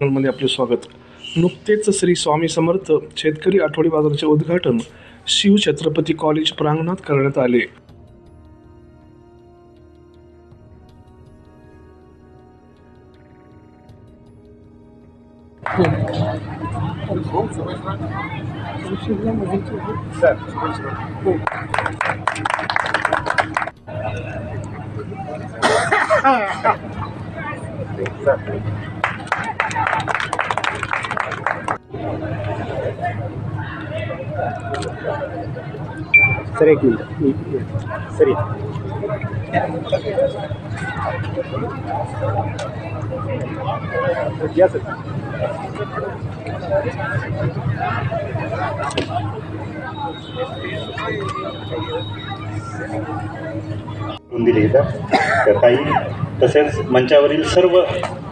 चॅनलमध्ये आपले स्वागत. नुकतेच श्री स्वामी समर्थ शेतकरी आठवडी बाजाराचे उद्घाटन शिव छत्रपती कॉलेज प्रांगणात करण्यात आले. सर एक मिनिट. सर या. या सर. करून दिले इथं तर ताई तसेच मंचावरील सर्व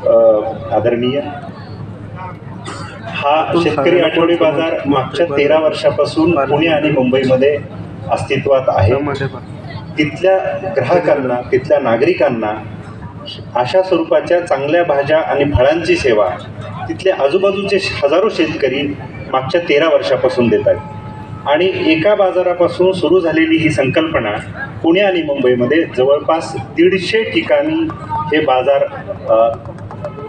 आदरणीय. हा शेतकरी आठवडी बाजार मागच्या तेरा वर्षापासून पुणे आणि मुंबईमध्ये अस्तित्वात आहे. तिथल्या ग्राहकांना तिथल्या नागरिकांना अशा स्वरूपाच्या चांगल्या भाज्या आणि फळांची सेवा तिथले आजूबाजूचे हजारो शेतकरी मागच्या तेरा वर्षापासून देत आहेत. आणि एका बाजारापासून सुरू झालेली ही संकल्पना पुणे आणि मुंबईमध्ये जवळपास दीडशे ठिकाणी हे बाजार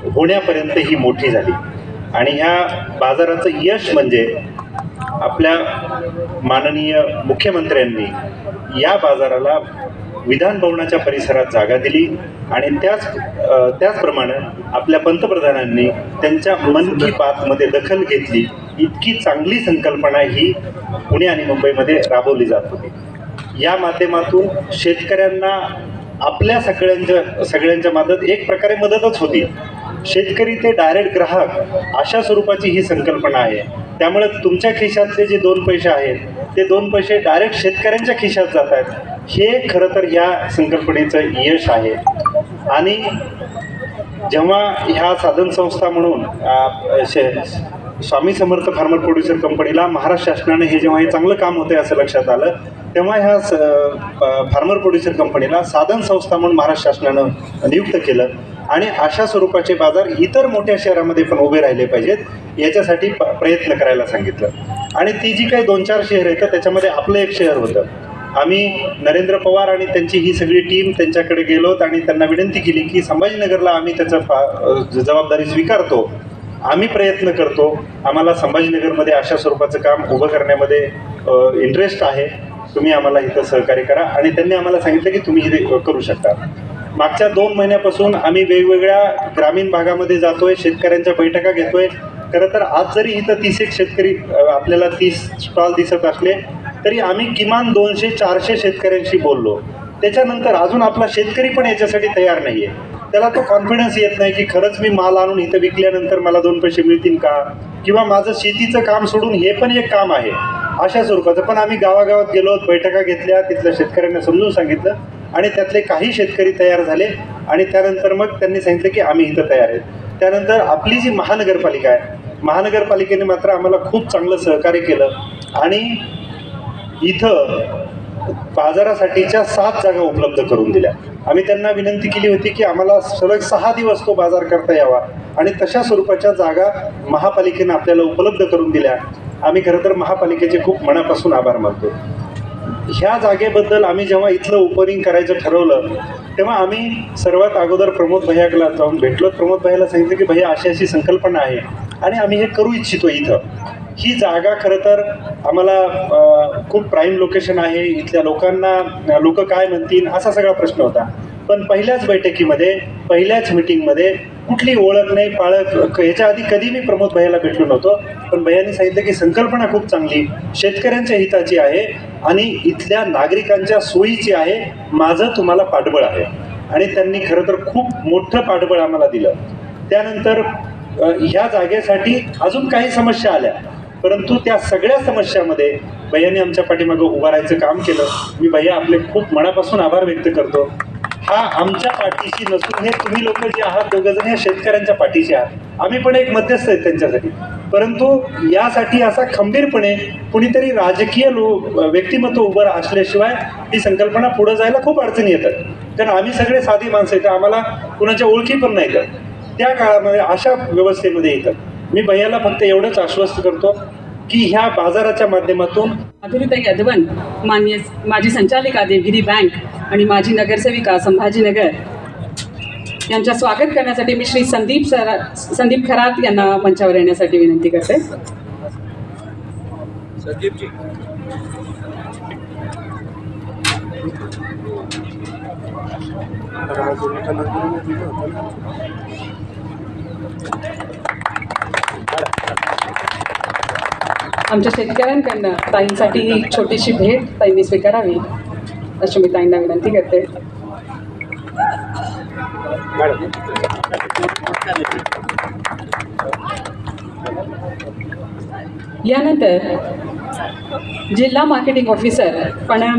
होण्यापर्यंत ही मोठी झाली. आणि ह्या बाजाराचं यश म्हणजे आपल्या माननीय मुख्यमंत्र्यांनी या बाजाराला विधान भवनाच्या परिसरात जागा दिली आणि त्याच त्याचप्रमाणे आपल्या पंतप्रधानांनी त्यांच्या मन की बातमध्ये दखल घेतली. इतकी चांगली संकल्पना ही पुणे आणि मुंबईमध्ये राबवली जात होती. या माध्यमातून शेतकऱ्यांना आपल्या सगळ्यांच्या सगळ्यांच्या मदत एक प्रकारे मदतच होती. शेतकरी ते डायरेक्ट ग्राहक अशा स्वरूपाची ही संकल्पना आहे. त्यामुळे तुमच्या खिशातले जे दोन पैसे आहेत ते दोन पैसे डायरेक्ट शेतकऱ्यांच्या खिशात जात आहेत. हे खरं तर या संकल्पनेचं यश आहे. आणि जेव्हा ह्या साधन संस्था म्हणून शे स्वामी समर्थ फार्मर प्रोड्युसर कंपनीला महाराष्ट्र शासनाने हे जेव्हा हे चांगलं काम होतं असं लक्षात आलं तेव्हा ह्या स फार्मर प्रोड्युसर कंपनीला साधन संस्था म्हणून महाराष्ट्र शासनानं नियुक्त केलं. आणि अशा स्वरूपाचे बाजार इतर मोठ्या शहरामध्ये पण उभे राहिले पाहिजेत याच्यासाठी प प्रयत्न करायला सांगितलं. आणि ती जी काही दोन चार शहर आहेत त्याच्यामध्ये आपलं एक शहर होतं. आम्ही नरेंद्र पवार आणि त्यांची ही सगळी टीम त्यांच्याकडे गेलोत आणि त्यांना विनंती केली की संभाजीनगरला आम्ही त्याचा फा जबाबदारी स्वीकारतो. आम्ही प्रयत्न करतो. आम्हाला संभाजीनगरमध्ये अशा स्वरूपाचं काम उभं करण्यामध्ये इंटरेस्ट आहे. तुम्ही आम्हाला इथं सहकार्य करा. आणि त्यांनी आम्हाला सांगितलं की तुम्ही इथे करू शकता. मागच्या दोन महिन्यापासून आम्ही वेगवेगळ्या ग्रामीण भागामध्ये जातोय शेतकऱ्यांच्या बैठका घेतोय. खरं तर आज जरी इथं तीस एक शेतकरी आपल्याला तीस स्टॉल दिसत असले तरी आम्ही किमान दोनशे चारशे शेतकऱ्यांशी बोललो. त्याच्यानंतर अजून आपला शेतकरी पण याच्यासाठी तयार नाही आहे त्याला तो कॉन्फिडन्स येत नाही की खरंच मी माल आणून इथं विकल्यानंतर मला दोन पैसे मिळतील का? किंवा माझं शेतीचं काम सोडून हे पण एक काम आहे. अशा स्वरूपाचं. पण आम्ही गावागावात गेलो बैठका घेतल्या तिथल्या शेतकऱ्यांना समजून सांगितलं आणि त्यातले काही शेतकरी तयार झाले आणि त्यानंतर मग त्यांनी सांगितलं की आम्ही इथं तयार आहेत. त्यानंतर आपली जी महानगरपालिका आहे महानगरपालिकेने मात्र आम्हाला खूप चांगलं सहकार्य केलं आणि इथं बाजारासाठीच्या सात जागा उपलब्ध करून दिल्या. आम्ही त्यांना विनंती केली होती की आम्हाला सलग सहा दिवस तो बाजार करता यावा आणि तशा स्वरूपाच्या जागा महापालिकेनं आपल्याला उपलब्ध करून दिल्या. आम्ही खरं तर महापालिकेचे खूप मनापासून आभार मानतो. ह्या जागेबद्दल आम्ही जेव्हा इथलं ओपनिंग करायचं ठरवलं तेव्हा आम्ही सर्वात अगोदर प्रमोद भैयाकडे जाऊन भेटलो. प्रमोद भैयाला सांगितलं की भैया अशी अशी संकल्पना आहे आणि आम्ही हे करू इच्छितो इथं. ही जागा खरं तर आम्हाला खूप प्राईम लोकेशन आहे. इथल्या लोकांना लोक काय म्हणतील असा सगळा प्रश्न होता. पण पहिल्याच बैठकीमध्ये पहिल्याच मिटिंगमध्ये कुठली ओळख नाही पाळख ह्याच्या आधी कधी मी प्रमोद भैयाला भेटलो नव्हतो. पण भैयानी सांगितलं की संकल्पना खूप चांगली. शेतकऱ्यांच्या हिताची आहे. आणि इथल्या नागरिकांच्या सोयीची आहे माझं तुम्हाला पाठबळ आहे. आणि त्यांनी खरं तर खूप मोठं पाठबळ आम्हाला दिलं. त्यानंतर ह्या जागेसाठी अजून काही समस्या आल्या. परंतु त्या सगळ्या समस्यामध्ये भैयाने आमच्या पाठीमागं उभं राहायचं काम केलं. मी भैया आपले खूप मनापासून आभार व्यक्त करतो. हा आमच्या पाठीशी नसून हे तुम्ही लोक जे आहात दोघंजण ह्या शेतकऱ्यांच्या पाठीशी आहात. आम्ही पण एक मध्यस्थ आहेत त्यांच्यासाठी. परंतु यासाठी असा खंबीरपणे कुणीतरी राजकीय लो व्यक्तिमत्व उभं असल्याशिवाय ही संकल्पना पुढं जायला खूप अडचणी येतात. कारण आम्ही सगळे साधी माणसं येतात आम्हाला कुणाच्या ओळखी पण नाही तर त्या काळामध्ये अशा व्यवस्थेमध्ये येतात. मी भैयाला फक्त एवढंच आश्वस्त करतो की ह्या बाजाराच्या माध्यमातून माधुरीताई यादवन मान्य माझी संचालिका देवगिरी बँक आणि माझी नगरसेविका संभाजीनगर यांच्या स्वागत करण्यासाठी मी श्री संदीप सर संदीप खरात यांना मंचावर येण्यासाठी विनंती करते. आमच्या शेतकऱ्यांकडनं ताईंसाठी ही एक छोटीशी भेट ताईंनी स्वीकारावी अशी मी ताईंना विनंती करते. यानंतर जिल्हा मार्केटिंग ऑफिसर पणा